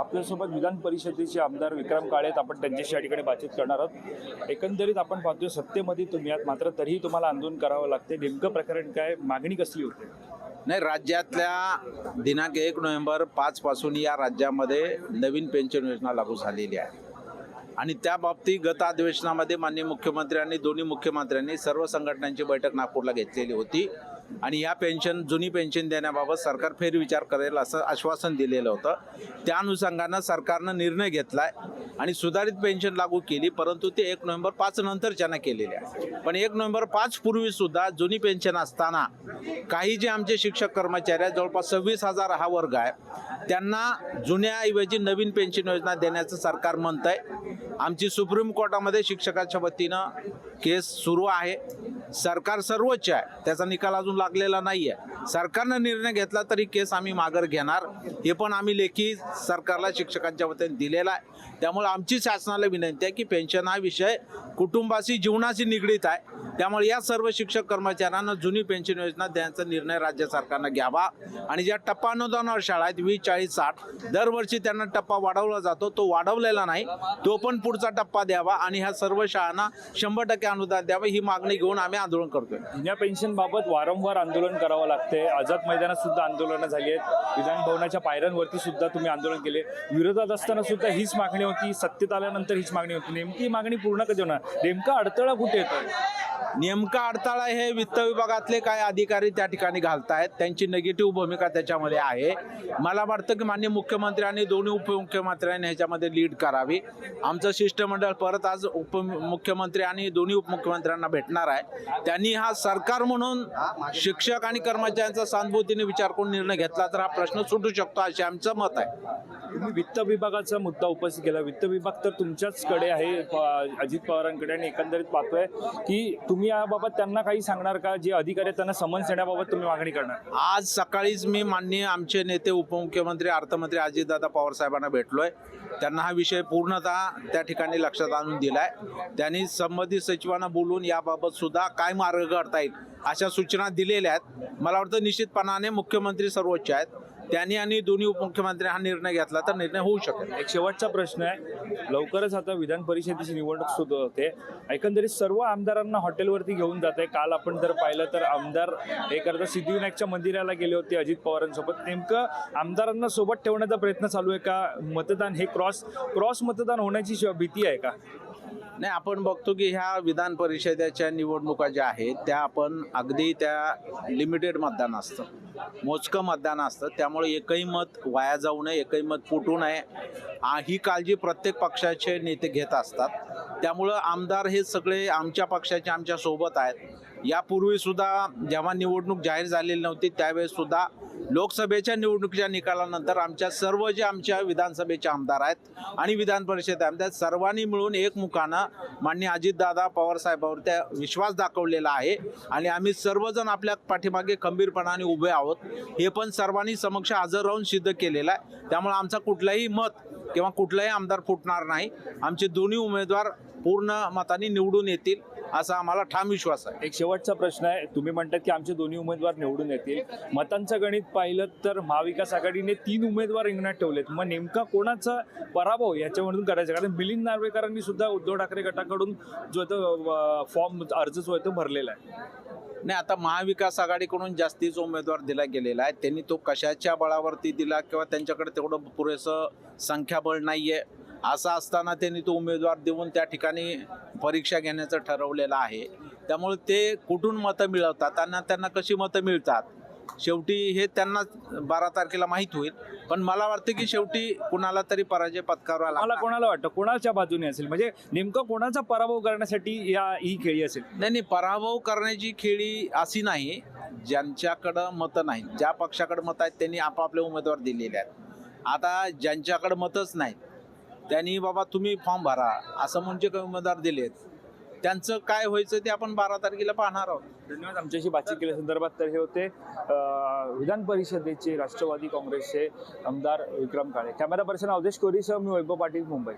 आपल्यासोबत विधान परिषदेचे आमदार विक्रम काळे आहेत. आपण त्यांच्याशी या ठिकाणी बातचीत करणार आहोत. एकंदरीत आपण पाहतोय सत्तेमध्ये तुम्ही आहात. मात्र तरीही तुम्हाला आंदोलन करावं लागते नेमकं प्रकरण काय? मागणी कसली होती? नाही राज्यातल्या दिनांक एक नोव्हेंबर पाच पासून या राज्यामध्ये नवीन पेन्शन योजना लागू झालेली आहे. आणि त्या बाबतीत गत अधिवेशनामध्ये माननीय मुख्यमंत्र्यांनी दोन्ही मुख्यमंत्र्यांनी सर्व संघटनांची बैठक नागपूरला घेतलेली होती. आणि या पेन्शन जुनी पेन्शन देण्याबाबत सरकार फेरविचार करेल असं आश्वासन दिलेलं होतं. त्या अनुषंगानं सरकारनं निर्णय घेतलाय आणि सुधारित पेन्शन लागू केली परंतु ते एक नोव्हेंबर पाच नंतरच्यानं केलेले आहे. पण एक नोव्हेंबर पाच पूर्वी सुद्धा जुनी पेन्शन असताना काही जे आमचे शिक्षक कर्मचारी आहेत जवळपास सव्वीस हजार हा वर्ग आहे त्यांना जुन्याऐवजी नवीन पेन्शन योजना देण्याचं सरकार म्हणत आहे आमची सुप्रीम कोर्टामध्ये शिक्षकाच्या वतीनं केस सुरू आहे. सरकार सर्वोच्च आहे. त्याचा निकाल अजून लागलेला नाही आहे सरकारनं निर्णय घेतला तरी केस आम्ही माघार घेणार. हे पण आम्ही लेखी सरकारला शिक्षकांच्या वतीने दिलेला आहे. त्यामुळे आमची शासनाला विनंती आहे की पेन्शन हा विषय कुटुंबाशी जीवनाशी निगडीत आहे. त्यामुळे या सर्व शिक्षक कर्मचाऱ्यांना जुनी पेन्शन योजना देण्याचा निर्णय राज्य सरकारनं घ्यावा. आणि ज्या टप्पा अनुदानावर शाळा आहेत वीस चाळीस साठ दरवर्षी त्यांना टप्पा वाढवला जातो. तो वाढवलेला नाही तो पण पुढचा टप्पा द्यावा आणि ह्या सर्व शाळांना शंभर टक्के अनुदान द्यावं ही मागणी घेऊन आम्ही आंदोलन करतोय. या पेन्शनबाबत वारंवार आंदोलन करावं लागते आझाद मैदानात सुद्धा आंदोलनं झाली आहेत. विधान भवनाच्या पायऱ्यांवरती सुद्धा तुम्ही आंदोलन केले. विरोधात असताना सुद्धा हीच मागणी होती सत्तेत आल्यानंतर हीच मागणी होती. नेमकी ही मागणी पूर्ण कधी होणार? नेमका अडथळा कुठे येतोय? नेमका अडथळा हे वित्त विभागातले काय अधिकारी त्या ठिकाणी घालतायत. त्यांची निगेटिव्ह भूमिका त्याच्यामध्ये आहे. मला वाटतं की माननीय मुख्यमंत्री आणि दोन्ही उपमुख्यमंत्र्यांनी ह्याच्यामध्ये लीड करावी. आमचं शिष्टमंडळ परत आज उपमुख्यमंत्री आणि दोन्ही उपमुख्यमंत्र्यांना भेटणार आहे. त्यांनी हा सरकार म्हणून शिक्षक आणि कर्मचाऱ्यांचा सहानुभूतीने विचार करून निर्णय घेतला तर हा प्रश्न सुटू शकतो असे आमचं मत आहे. तुम्ही वित्त विभागाचा मुद्दा उपस्थित केला. वित्त विभाग तर तुमच्याचकडे आहे. अजित पवारांकडे आणि एकंदरीत पाहतोय की तुम्ही याबाबत त्यांना काही सांगणार का? जे अधिकारी आहेत त्यांना समन्स देण्याबाबत तुम्ही मागणी करणार आज सकाळीच मी माननीय आमचे नेते उपमुख्यमंत्री अर्थमंत्री अजितदादा पवार साहेबांना भेटलोय. त्यांना हा विषय पूर्णतः त्या ठिकाणी लक्षात आणून दिलाय. त्यांनी संबंधित सचिवांना बोलून याबाबत सुद्धा काय मार्ग काढता येईल अशा सूचना दिलेल्या आहेत. मला वाटतं निश्चितपणाने मुख्यमंत्री सर्वोच्च आहेत. त्यांनी आणि दोन्ही उपमुख्यमंत्री हा निर्णय घेतला तर निर्णय होऊ शकेल. एक शेवटचा प्रश्न आहे. लवकरच आता विधान परिषदेची निवडणूक सुरू होते. एकंदरीत सर्व आमदारांना हॉटेलवरती घेऊन जात. आहे काल आपण जर पाहिलं तर आमदार हे करता सिद्धिविनायकच्या मंदिराला गेले होते अजित पवारांसोबत. नेमकं आमदारांना सोबत ठेवण्याचा प्रयत्न चालू आहे का? मतदान हे क्रॉस क्रॉस मतदान होण्याची भीती आहे का? नाही आपण बघतो की ह्या विधान परिषदेच्या निवडणुका ज्या आहेत त्या आपण अगदी त्या लिमिटेड मतदान असतं. मोजकं मतदान असतं. त्यामुळे एकही मत वाया जाऊ नये एकही मत फुटू नये. ही काळजी प्रत्येक पक्षाचे नेते घेत असतात. त्यामुळं आमदार हे सगळे आमच्या पक्षाचे आमच्यासोबत आहेत. यापूर्वीसुद्धा जेव्हा निवडणूक जाहीर झालेली नव्हती त्यावेळेस सुद्धा लोकसभेच्या निवडणुकीच्या निकालानंतर आमच्या सर्व जे आमच्या विधानसभेचे आमदार आहेत आणि विधान परिषद आमदार सर्वांनी मिळून एकमुखानं मान्य अजितदादा पवारसाहेबांवर त्या विश्वास दाखवलेला आहे. आणि आम्ही सर्वजण आपल्या पाठीमागे खंबीरपणाने उभे आहोत. हे पण सर्वांनी समक्ष हजर राहून सिद्ध केलेलं आहे. त्यामुळे आमचा कुठलाही मत किंवा कुठलाही आमदार फुटणार नाही. आमचे दोन्ही उमेदवार पूर्ण मताने निवडून येतील. असा आम्हाला ठाम विश्वास आहे. एक शेवटचा प्रश्न आहे. तुम्ही म्हणतात की आमचे दोन्ही उमेदवार निवडून येतील. मतांचं गणित पाहिलं तर महाविकास आघाडीने तीन उमेदवार रिंगणात ठेवलेत. मग नेमका कोणाचा पराभव याच्यामधून करायचा? कारण मिलिंद नार्वेकरांनी सुद्धा उद्धव ठाकरे गटाकडून जो तो फॉर्म अर्ज जो आहे तो भरलेला आहे. नाही आता महाविकास आघाडीकडून जास्तीच उमेदवार दिला गेलेला आहे. त्यांनी तो कशाच्या बळावरती दिला किंवा त्यांच्याकडे तेवढं पुरेसं संख्याबळ नाही आहे असं असताना त्यांनी तो उमेदवार देऊन त्या ठिकाणी परीक्षा घेण्याचं ठरवलेलं आहे. त्यामुळे ते कुठून मतं मिळवतात आणि त्यांना कशी मतं मिळतात? शेवटी हे त्यांना बारा तारखेला माहीत होईल. पण मला वाटतं की शेवटी कुणाला तरी पराजय पत्करावा मला कोणाला वाटतं? कोणाच्या बाजूने असेल? म्हणजे नेमकं कोणाचा पराभव करण्यासाठी या ही खेळी असेल? नाही नाही पराभव करण्याची खेळी अशी नाही ज्यांच्याकडं मतं नाही ज्या पक्षाकडे मतं आहेत त्यांनी आपापले उमेदवार दिलेले आहेत. आता ज्यांच्याकडे मतच नाहीत त्यांनी बाबा तुम्ही फॉर्म भरा असं म्हणजे काही उमेदवार दिलेत. त्यांचं काय व्हायचं ते आपण बारा तारखेला पाहणार आहोत. धन्यवाद आमच्याशी बातचीत केल्या संदर्भात तर हे होते विधान परिषदेचे राष्ट्रवादी काँग्रेसचे आमदार विक्रम काळे. कॅमेरा पर्सन अवधेश कोरीसह मी वैभव पाटील मुंबई.